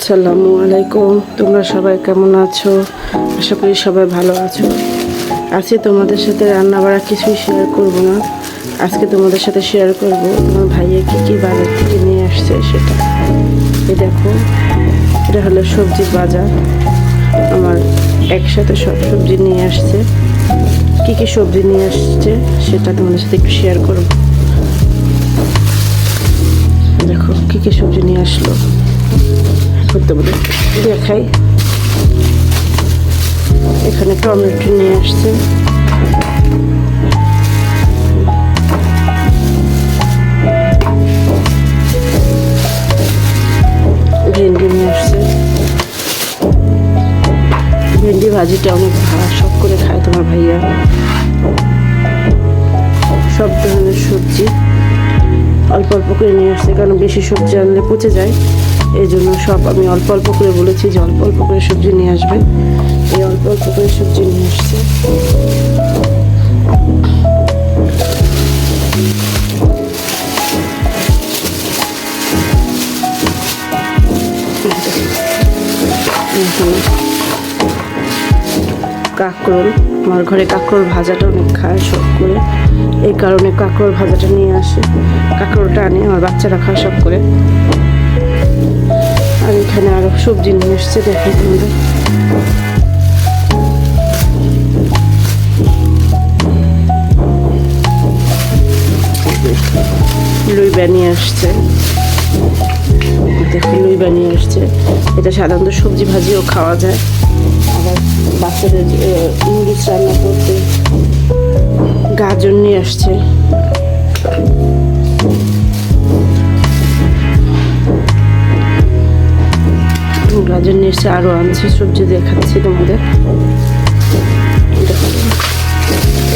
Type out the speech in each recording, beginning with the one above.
আসসালামু আলাইকুম। তোমরা সবাই কেমন আছো? আশা করি সবাই ভালো আছো। আজকে তোমাদের সাথে রান্না বাড়া কিছুই শেয়ার করব না। আজকে তোমাদের সাথে শেয়ার করব তোমার ভাইয়া কী কী বাজার থেকে নিয়ে আসছে সেটা। এই দেখো, এটা হলো সবজির বাজার। আমার একসাথে সব সবজি নিয়ে আসছে। কী কী সবজি নিয়ে আসছে সেটা তোমাদের সাথে একটু শেয়ার করব। দেখো, কী কী সবজি নিয়ে আসলো। এখন তোমাদের দেখাই। এখানে টমেটো নিয়ে আসছে। ভেন্ডি নিয়ে আসছে। ভেন্ডি ভাজিটা অনেক সব করে খায় তোমার ভাইয়া। সব ধরনের সবজি। অল্প অল্প করে নিয়ে আসছে, কারণ বেশি সবজি আনলে পচে যায়। এই জন্য সব আমি অল্প অল্প করে বলেছি যে অল্প অল্প করে সবজি নিয়ে আসবে। এই অল্প অল্প করে সবজি নিয়ে আসছে। কাঁকরোল, আমার ঘরে কাঁকরোল ভাজাটা অনেক খায় শখ করে। এই কারণে কাঁকরোল ভাজাটা নিয়ে আসে। কাঁকরোলটা আনে, আমার বাচ্চারা খায় শখ করে। এখানে আরও সবজি নিয়ে এসছে দেখে তোমাদের লুই বানিয়ে আসছে। দেখো লুই বানিয়ে আসছে। এটা সাধারণত সবজি ভাজিও খাওয়া যায়। আবার বাচ্চাদের নুডলস রান্না করতে গাজর নিয়ে আসছে। এসছে আরও আনছে, সবজি দেখাচ্ছি তোমাদের।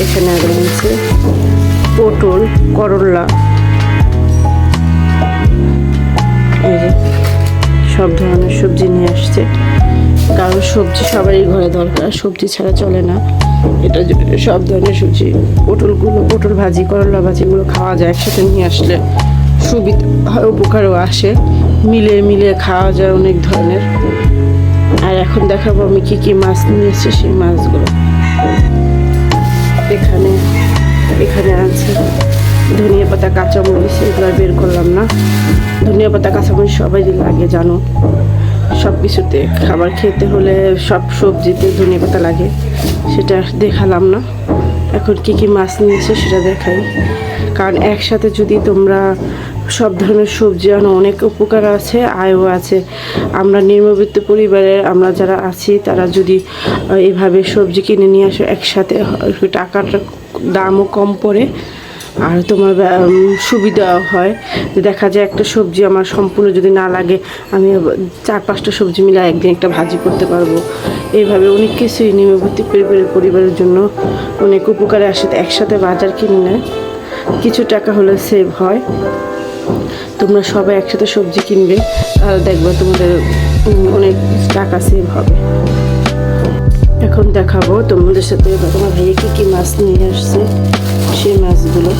এখানে আরও আনছে পটল, করলা। এই যে সব ধরনের সবজি নিয়ে আসছে। কারণ সবজি সবারই ঘরে দরকার, সবজি ছাড়া চলে না। এটা সব ধরনের সবজি, পটলগুলো, পটল ভাজি, করলা ভাজিগুলো খাওয়া যায় একসাথে নিয়ে আসলে। সুবিধা উপকারও আসে। মিলে মিলে খাওয়া যায় অনেক ধরনের। আর এখন দেখাবো আমি কি কি মাছ নিয়েছি সেই মাছগুলো। এখানে এখানে আছে ধনিয়া পাতা, কাঁচামরিচ, এগুলো বের করলাম না। ধনিয়া পাতা, কাঁচামরিচ সবাই লাগে, জানো? সব কিছুতে খাবার খেতে হলে সব সবজিতে ধনিয়া পাতা লাগে, সেটা দেখালাম না। এখন কি কি মাছ নিয়েছে সেটা দেখাই। কারণ একসাথে যদি তোমরা সব ধরনের সবজি আনো, অনেক উপকার আছে, আয়ও আছে। আমরা নির্মবিত্ত পরিবারের আমরা যারা আছি, তারা যদি এভাবে সবজি কিনে নিয়ে আসো একসাথে টাকাটা দামও কম পড়ে। আর তোমার সুবিধাও হয়। যে দেখা যায় একটা সবজি আমার সম্পূর্ণ যদি না লাগে, আমি চার পাঁচটা সবজি মিলে একদিন একটা ভাজি করতে পারব। এইভাবে অনেক কিছুই নিয়মবর্তী পরিবারের জন্য অনেক উপকারে আসে। একসাথে বাজার কিনলে কিছু টাকা হলে সেভ হয়। তোমরা সবাই একসাথে সবজি কিনবে, তাহলে দেখবে তোমাদের অনেক টাকা সেভ হবে। এখন দেখাবো তোমাদের সাথে তোমার ভাইয়া কি কি মাছ নিয়ে আসছে সেই মাছগুলো।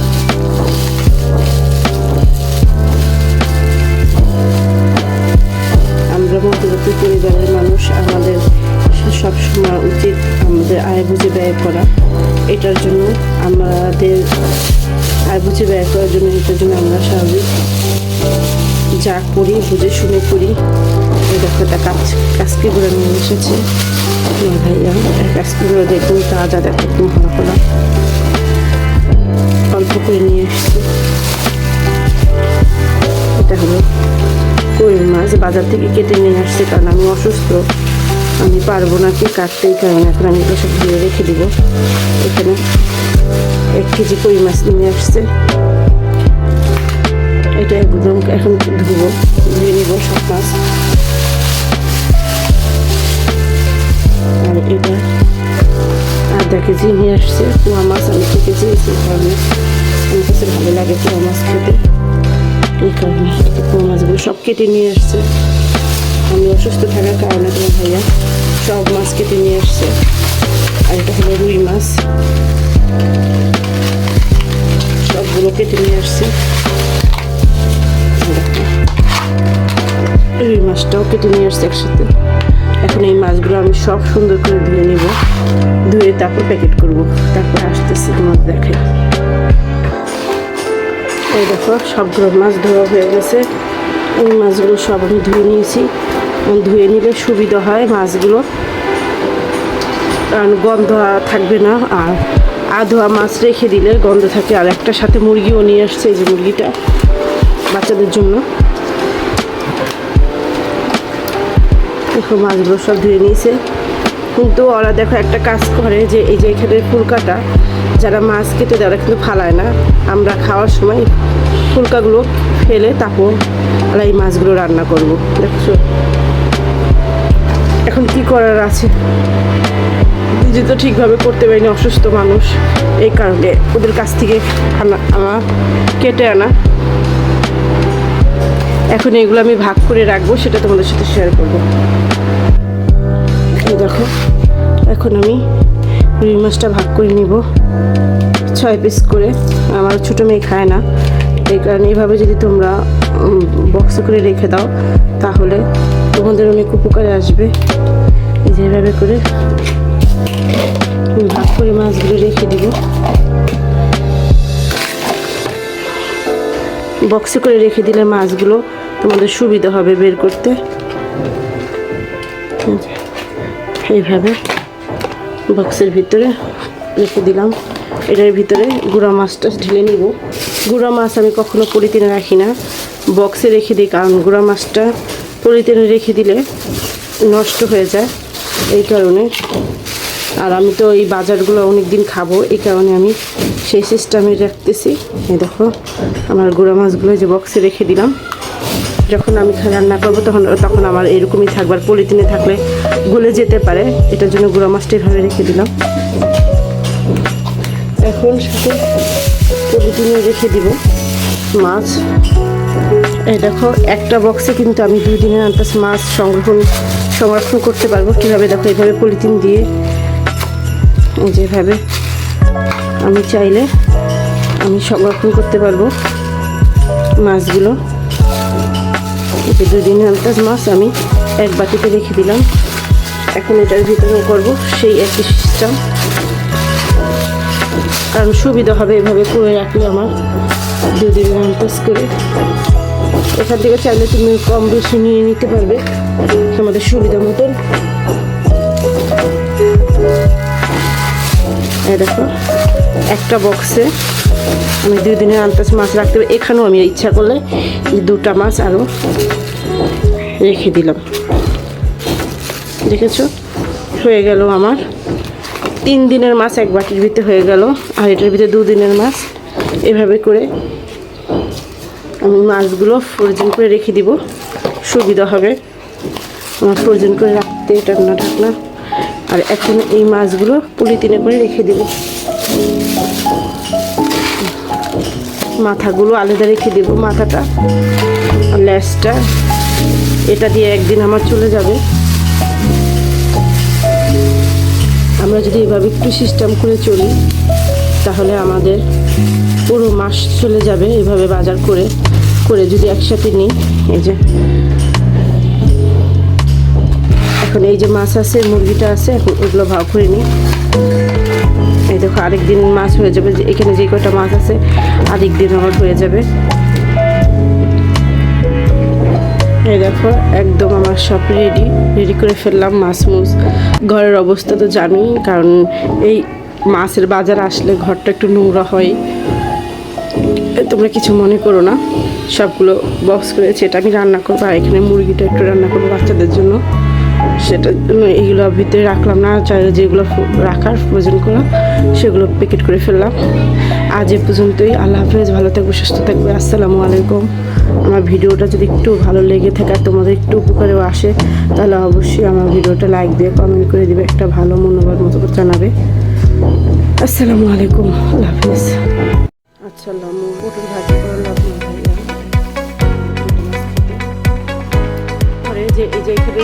আমরা মধ্যবর্তী পরিবারের মানুষ, আমাদের সবসময় উচিত আমাদের আয় বুঝে ব্যয় করা। এটার জন্য আমাদের আয় বুঝে ব্যয় করার জন্য, এটার জন্য আমরা স্বাভাবিক। যা করি, বুঝে শুনে করি একটা কাজ কাজকিগুলো নিয়ে এসেছে। আমার ভাইয়া কাজকিগুলো দেখুন তাজা দেখো, একদম ভালো খোলা অল্প করে নিয়ে এসেছি। এটা হলো কই মাছ, বাজার থেকে কেটে নিয়ে আসছে, কারণ আমি অসুস্থ। আমি পারব না কি কাটতেই, কারণ এখন আমি এগুলো সব ধুয়ে রেখে দিব। এখানে এক কেজি কই মাছ নিয়ে আসছে। এটা একদম এখন ধুবো, ধুয়ে নিব সব মাছ। আর এটা আধা কেজি নিয়ে আসছে, পোয়া মাছ আমি খেতে চেয়েছি কারণে আমার কাছে ভালো লাগে পোয়া মাছ খেতে। এই কারণে পোয়া মাছগুলো সব কেটে নিয়ে আসছে। আমি অসুস্থ থাকার কারণে তোমার ভাইয়া সব মাছ কেটে নিয়ে আসছে। আর এটা হলো রুই মাছ। সবগুলো কেটে নিয়ে আসছে। রুই মাছটাও কেটে নিয়ে আসছে একসাথে। এখন এই মাছগুলো আমি সব সুন্দর করে ধুয়ে নিব। ধুয়ে তারপর প্যাকেট করব। তারপর আসতেছি তোমার দেখে। এই দেখো, সবগুলো মাছ ধোয়া হয়ে গেছে। এই মাছগুলো সব আমি ধুয়ে নিয়েছি। ধুয়ে নিলে সুবিধা হয় মাছগুলো। কারণ গন্ধ থাকবে না। আর আধোয়া মাছ রেখে দিলে গন্ধ থাকে। আর একটা সাথে মুরগিও নিয়ে আসছে এই যে মুরগিটা বাচ্চাদের জন্য। দেখো মাছগুলো সব ধুয়ে নিয়েছে। কিন্তু ওরা দেখো একটা কাজ করে যে এই যে এখানে ফুলকাটা, যারা মাছ কেটে দেয় ওরা কিন্তু ফালায় না। আমরা খাওয়ার সময় ফুলকাগুলো ফেলে তারপর ওরা এই মাছগুলো রান্না করব। দেখছ? এখন কি করার আছে? নিজে তো ঠিকভাবে করতে পারিনি, অসুস্থ মানুষ। এই কারণে ওদের কাছ থেকে আমার কেটে আনা। এখন এগুলো আমি ভাগ করে রাখব, সেটা তোমাদের সাথে শেয়ার করব। দেখো, এখন আমি রুই মাছটা ভাগ করে নিব। ছয় পিস করে। আমার ছোটো মেয়ে খায় না। এই কারণে এইভাবে যদি তোমরা বক্স করে রেখে দাও, তাহলে তোমাদের অনেক উপকারে আসবে। এই যে করে রেখে বক্সে করে রেখে দিলে মাছগুলো তোমাদের সুবিধা হবে বের করতে। এইভাবে বক্সের ভিতরে রেখে দিলাম। এটার ভিতরে গুঁড়া মাছটা ঢেলে নিব। গুঁড়া মাছ আমি কখনো পলিথিনে রাখি না। বক্সে রেখে দিই, কারণ গুঁড়া মাছটা পলিথিনে রেখে দিলে নষ্ট হয়ে যায়। এই কারণে আর আমি তো এই বাজারগুলো অনেক দিন খাব, এই কারণে আমি সেই সিস্টেমে রাখতেছি। এই দেখো, আমার গুঁড়া মাছগুলো যে বক্সে রেখে দিলাম। যখন আমি রান্না করব তখন তখন আমার এরকমই থাকবার পলিথিনে থাকলে গলে যেতে পারে। এটার জন্য গুঁড়া মাছটা এভাবে রেখে দিলাম। এখন সাথে পলিথিনে রেখে দিব মাছ। এই দেখো, একটা বক্সে কিন্তু আমি দুই দিনের আন্তাজ মাছ সংরক্ষণ সংরক্ষণ করতে পারব। কীভাবে দেখো, এভাবে পলিথিন দিয়ে যেভাবে আমি চাইলে আমি সংরক্ষণ করতে পারব মাছগুলো। দুই দিনের আন্তাজ মাছ আমি এক বাটিতে রেখে দিলাম। এখন এটার ভিতরে করব সেই একই সিস্টেম কারণ সুবিধা হবে এভাবে করে রাখলে আমার দুই দিনের আন্তাজ করে। এখান থেকে চাইলে তুমি কম বেশি নিয়ে নিতে পারবে। তোমাদের সুবিধা মতন। দেখো, একটা বক্সে আমি দুই দিনের আন্তাজ মাছ রাখতে পারি এখানেও আমি ইচ্ছা করলে দুটা মাছ আরও রেখে দিলাম। দেখেছ? হয়ে গেল আমার তিন দিনের মাছ এক বাটির ভিতরে হয়ে গেল। আর এটার ভিতরে দুদিনের মাছ। এভাবে করে আমি মাছগুলো ফ্রোজেন করে রেখে দিব। সুবিধা হবে। আমার ফ্রোজেন করে রাখতে ঢাকনা ঢাকনা। আর এখন এই মাছগুলো পলিথিনে করে রেখে দিব। মাথাগুলো আলাদা রেখে দেব মাথাটা। আর ল্যাসটা, এটা দিয়ে একদিন আমার চলে যাবে। আমরা যদি এভাবে একটু সিস্টেম করে চলি, তাহলে আমাদের পুরো মাস চলে যাবে এভাবে বাজার করে করে যদি একসাথে নিই, এই যে এখন এই যে মাছ আছে, মুরগিটা আছে, এখন ওগুলো ভাগ করে নিই। এই দেখো আরেক দিন মাছ হয়ে যাবে এখানে যে কটা মাছ আছে আরেক দিন আমার হয়ে যাবে। এই দেখো, একদম আমার সব রেডি রেডি করে ফেললাম মাছ মুছ। ঘরের অবস্থা তো জানি কারণ এই মাছের বাজার আসলে ঘরটা একটু নোংরা হয়। তোমরা কিছু মনে করো না, সবগুলো বক্স করেছি, এটা আমি রান্না করব, আর এখানে মুরগিটা একটু রান্না করব বাচ্চাদের জন্য। সেটার জন্য এইগুলো ভিতরে রাখলাম না চাই যেগুলো রাখার প্রয়োজন করা সেগুলো প্যাকেট করে ফেললাম। আজ এ পর্যন্তই, আল্লাহ হাফেজ, ভালো থাকবে, সুস্থ থাকবে, আসসালামু আলাইকুম। আমার ভিডিওটা যদি একটু ভালো লেগে থাকে আর তোমাদের একটু উপকারেও আসে, তাহলে অবশ্যই আমার ভিডিওটা লাইক দিয়ে কমেন্ট করে দিবে, একটা ভালো মনোবল মতো করে জানাবে। আসসালামু আলাইকুম, আল্লাহ হাফেজ। আচ্ছা। পরে যে, এই যে এখানে